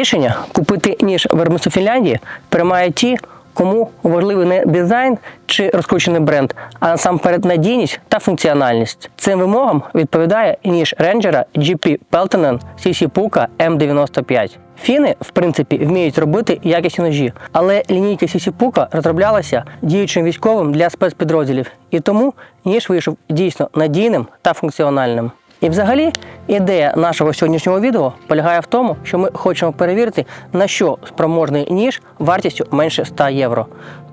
рішення купити ніж в виробництві Фінляндії приймають ті, кому важливий не дизайн чи розкручений бренд, а насамперед надійність та функціональність. Цим вимогам відповідає ніж рейнджера GP Peltonen CC Puka M95. Фіни, в принципі, вміють робити якісні ножі, але лінійка Puka розроблялася діючим військовим для спецпідрозділів, і тому ніж вийшов дійсно надійним та функціональним. І взагалі ідея нашого сьогоднішнього відео полягає в тому, що ми хочемо перевірити, на що спроможний ніж вартістю менше 100 євро.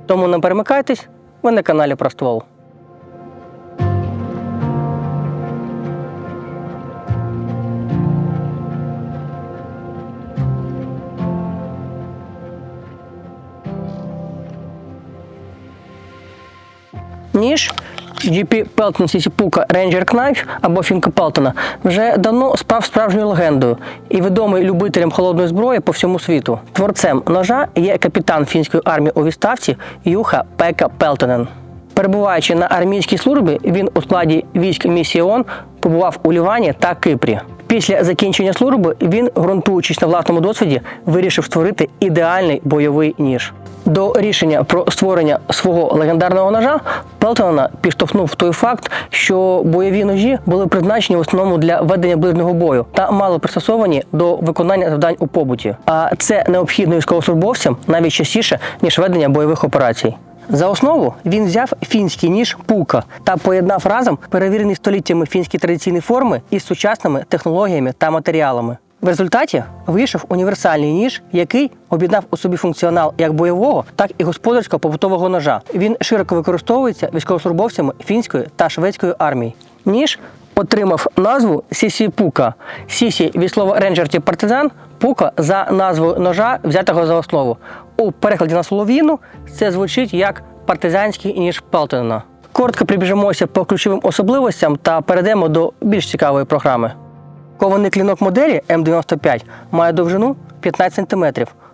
Тому не перемикайтесь, ви на каналі про ствол. Ніж GP CC Puka Ranger Knife або Фінка Пелтона вже давно став справжньою легендою і відомий любителям холодної зброї по всьому світу. Творцем ножа є капітан фінської армії у відставці Юха Пека Пелтонен. Перебуваючи на армійській службі, він у складі військ місії ООН побував у Лівані та Кипрі. Після закінчення служби він, ґрунтуючись на власному досвіді, вирішив створити ідеальний бойовий ніж. До рішення про створення свого легендарного ножа Пелтона підштовхнув той факт, що бойові ножі були призначені в основному для ведення ближнього бою та мало пристосовані до виконання завдань у побуті. А це необхідно військовослужбовцям навіть частіше ніж ведення бойових операцій. За основу він взяв фінський ніж пука та поєднав разом перевірені століттями фінські традиційні форми із сучасними технологіями та матеріалами. В результаті вийшов універсальний ніж, який об'єднав у собі функціонал як бойового, так і господарського побутового ножа. Він широко використовується військовослужбовцями фінської та шведської армій. Ніж отримав назву Сісі Пука. Сісі від слова рейнджер чи партизан, пука за назвою ножа, взятого за основу. У перекладі на солов'їну це звучить як партизанський ніж Пелтона. Коротко прибіжимося по ключовим особливостям та перейдемо до більш цікавої програми. Кований клінок моделі М95 має довжину 15 см,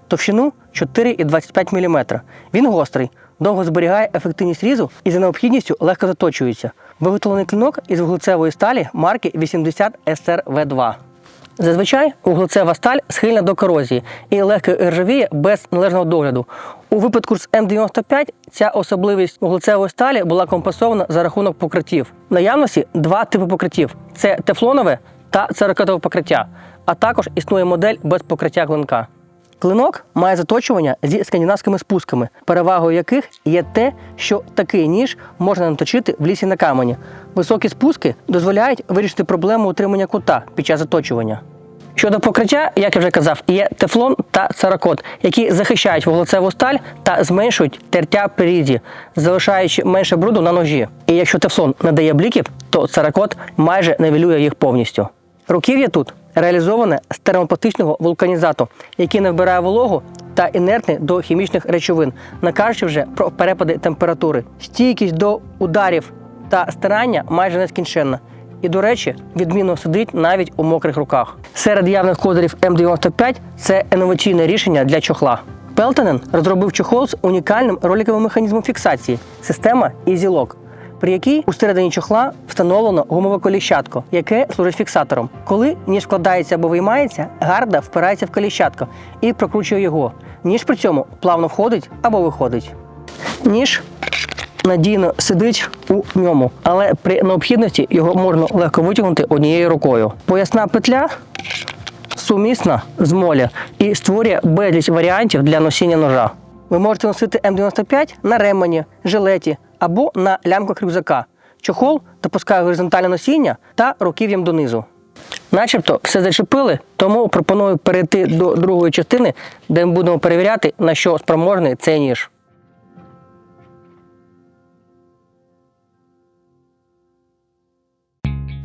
товщину 4,25 мм. Він гострий, довго зберігає ефективність різу і за необхідністю легко заточується. Виготовлений клінок із вуглецевої сталі марки 80 SRV2. Зазвичай вуглецева сталь схильна до корозії і легко ржавіє без належного догляду. У випадку з М95 ця особливість вуглецевої сталі була компенсована за рахунок покриттів. Наявності два типи покриттів: це тефлонове та церакотове покриття, а також існує модель без покриття клинка. Клинок має заточування зі скандинавськими спусками, перевагою яких є те, що такий ніж можна наточити в лісі на камені. Високі спуски дозволяють вирішити проблему утримання кута під час заточування. Щодо покриття, як я вже казав, є тефлон та царакот, які захищають вуглецеву сталь та зменшують тертя при різі, залишаючи менше бруду на ножі. І якщо тефлон не дає бліків, то царакот майже невілює їх повністю. Руків'я тут реалізоване з термопластичного вулканізату, який не вбирає вологу та інертний до хімічних речовин, не кажучи вже про перепади температури. Стійкість до ударів та стирання майже нескінченна. І, до речі, відмінно сидить навіть у мокрих руках. Серед явних козирів М95 це інноваційне рішення для чохла. Пелтонен розробив чохол з унікальним роликовим механізмом фіксації система EasyLock, при якій у середині чохла встановлено гумове коліщатко, яке служить фіксатором. Коли ніж вкладається або виймається, гарда впирається в коліщатко і прокручує його. Ніж при цьому плавно входить або виходить. Ніж надійно сидить у ньому, але при необхідності його можна легко витягнути однією рукою. Поясна петля сумісна з моля і створює безліч варіантів для носіння ножа. Ви можете носити М95 на ремені, жилеті або на лямках рюкзака. Чохол допускає горизонтальне носіння та руків'ям донизу. Начебто все зачепили, тому пропоную перейти до другої частини, де ми будемо перевіряти, на що спроможний цей ніж.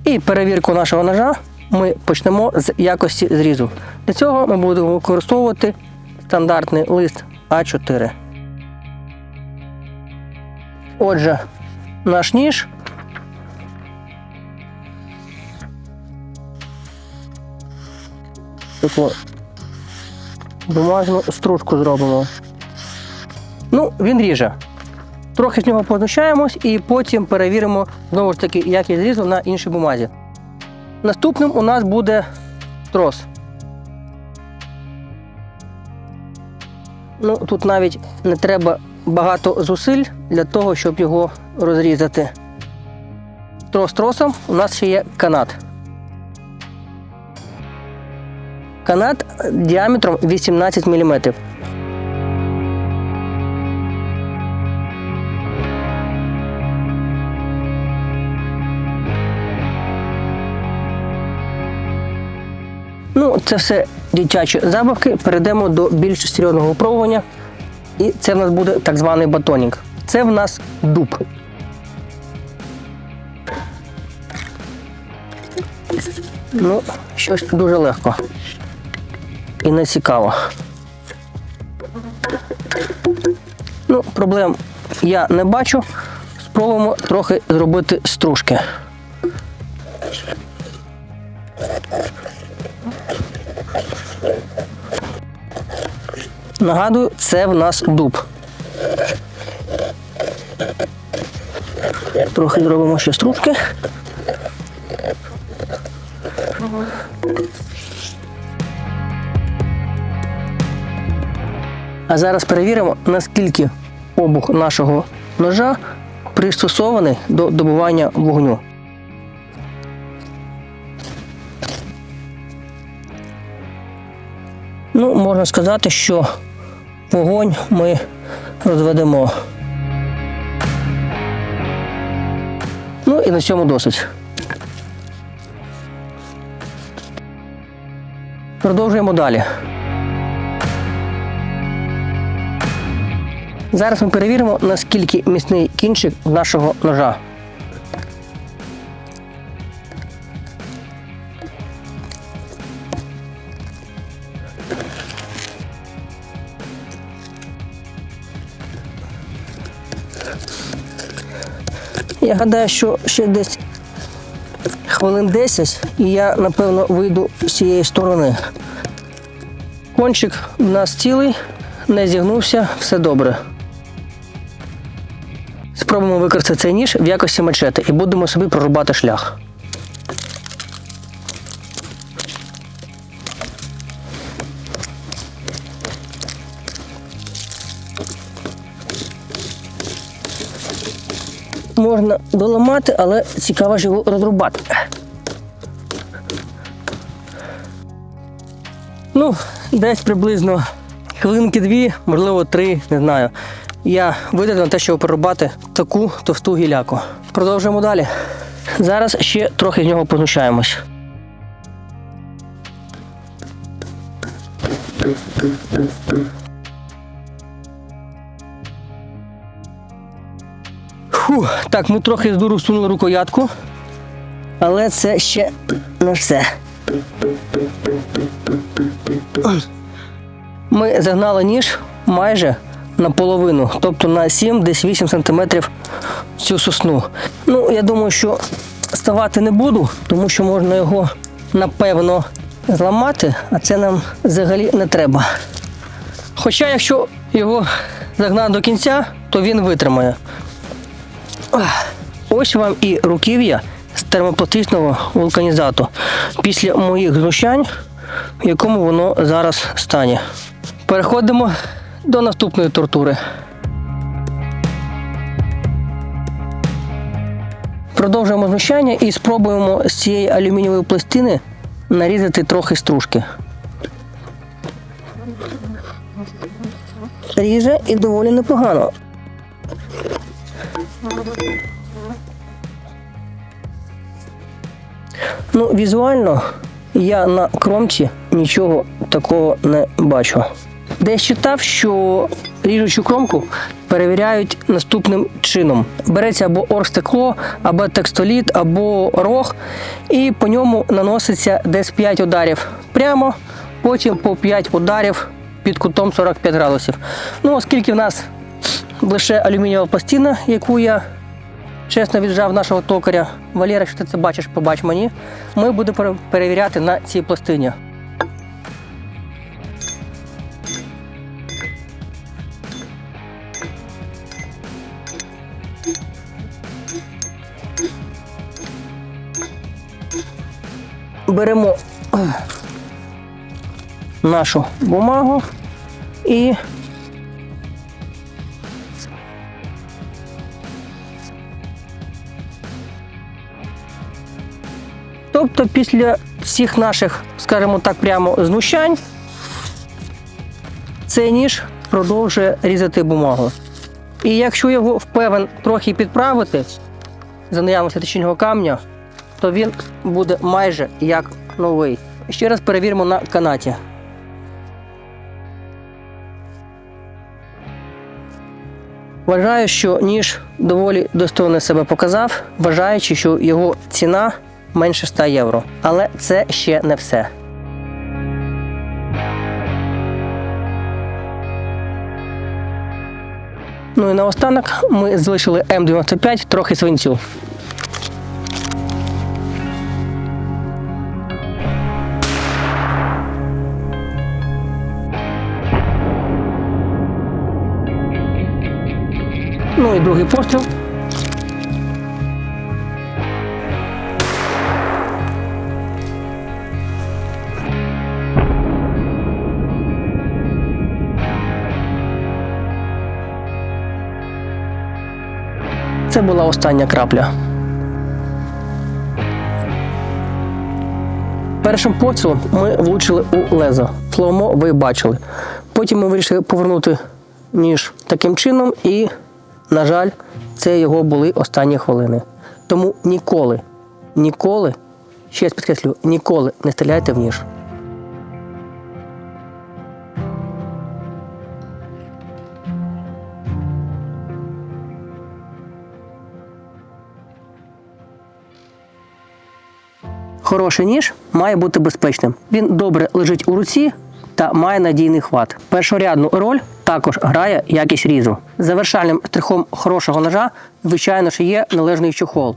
І перевірку нашого ножа ми почнемо з якості зрізу. Для цього ми будемо використовувати стандартний лист А4. Отже, наш ніж. Таку бумажну стружку зробимо. Ну, він ріже. Трохи з нього позначаємось і потім перевіримо знову ж таки, як я зрізав на іншій бумазі. Наступним у нас буде трос. Ну, тут навіть не треба багато зусиль для того, щоб його розрізати. Трос тросом у нас ще є канат. Канат діаметром 18 мм. Ну, це все дитячі забавки. Перейдемо до більш серйозного випробування. І це в нас буде так званий батонінг. Це в нас дуб. Ну, щось дуже легко. І не цікаво. Ну, проблем я не бачу. Спробуємо трохи зробити стружки. Нагадую, це в нас дуб. Трохи зробимо ще стружки. А зараз перевіримо, наскільки обух нашого ножа пристосований до добування вогню. Ну, можна сказати, що вогонь ми розведемо. Ну і на цьому досить. Продовжуємо далі. Зараз ми перевіримо, наскільки міцний кінчик нашого ножа. Я гадаю, що ще десь хвилин 10 і я, напевно, вийду з цієї сторони. Кончик у нас цілий, не зігнувся, все добре. Спробуємо використати цей ніж в якості мачети і будемо собі прорубати шлях. Можна доламати, але цікаво ж його розрубати. Ну, десь приблизно хвилинки дві, можливо, три, не знаю. Я витратив на те, щоб прорубати таку товсту гіляку. Продовжуємо далі. Зараз ще трохи з нього познущаємось. Фу, так, ми трохи з дуру сунули рукоятку, але це ще не все. Ми загнали ніж майже наполовину, тобто на 7, десь 8 сантиметрів цю сосну. Ну, я думаю, що ставати не буду, тому що можна його напевно зламати, а це нам взагалі не треба. Хоча, якщо його загнати до кінця, то він витримає. Ось вам і руків'я з термопластичного вулканізату після моїх знущань, в якому воно зараз стані. Переходимо до наступної тортури. Продовжуємо знущання і спробуємо з цієї алюмінієвої пластини нарізати трохи стружки. Ріже і доволі непогано. Ну, візуально я на кромці нічого такого не бачу. Десь читав, що ріжучу кромку перевіряють наступним чином: береться або оргстекло, або текстоліт, або рог, і по ньому наноситься десь 5 ударів прямо, потім по 5 ударів під кутом 45 градусів. Ну, оскільки в нас лише алюмінієва пластина, яку я чесно віджав нашого токаря. Валера, якщо ти це бачиш, побач мені. Ми будемо перевіряти на цій пластині. Беремо нашу бумагу і Тобто після всіх наших, скажімо так, прямо знущань, цей ніж продовжує різати бумагу. І якщо його впевнен трохи підправити за наявності точильного камня, то він буде майже як новий. Ще раз перевіримо на канаті. Вважаю, що ніж доволі достойно себе показав, вважаючи, що його ціна менше 100 євро. Але це ще не все. Ну і наостанок ми залишили М95 трохи свинцю. Ну і другий постріл. Це була остання крапля. Першим пострілом ми влучили у лезо. Словомо ви бачили. Потім ми вирішили повернути ніж таким чином, і, на жаль, це його були останні хвилини. Тому ніколи, ніколи, ще раз підкреслю, ніколи не стріляйте в ніж. Хороший ніж має бути безпечним. Він добре лежить у руці та має надійний хват. Першорядну роль також грає якість різу. Завершальним штрихом хорошого ножа, звичайно ж, є належний чохол.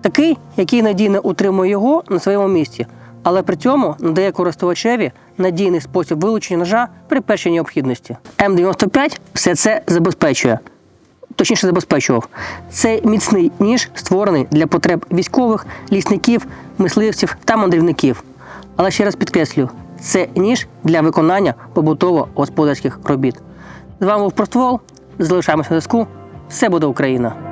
Такий, який надійно утримує його на своєму місці, але при цьому надає користувачеві надійний спосіб вилучення ножа при першій необхідності. М95 все це забезпечує точніше забезпечував. Це міцний ніж, створений для потреб військових, лісників, мисливців та мандрівників. Але ще раз підкреслю, це ніж для виконання побутово-господарських робіт. З вами був Проствол. Залишаємося на зв'язку. Все буде Україна!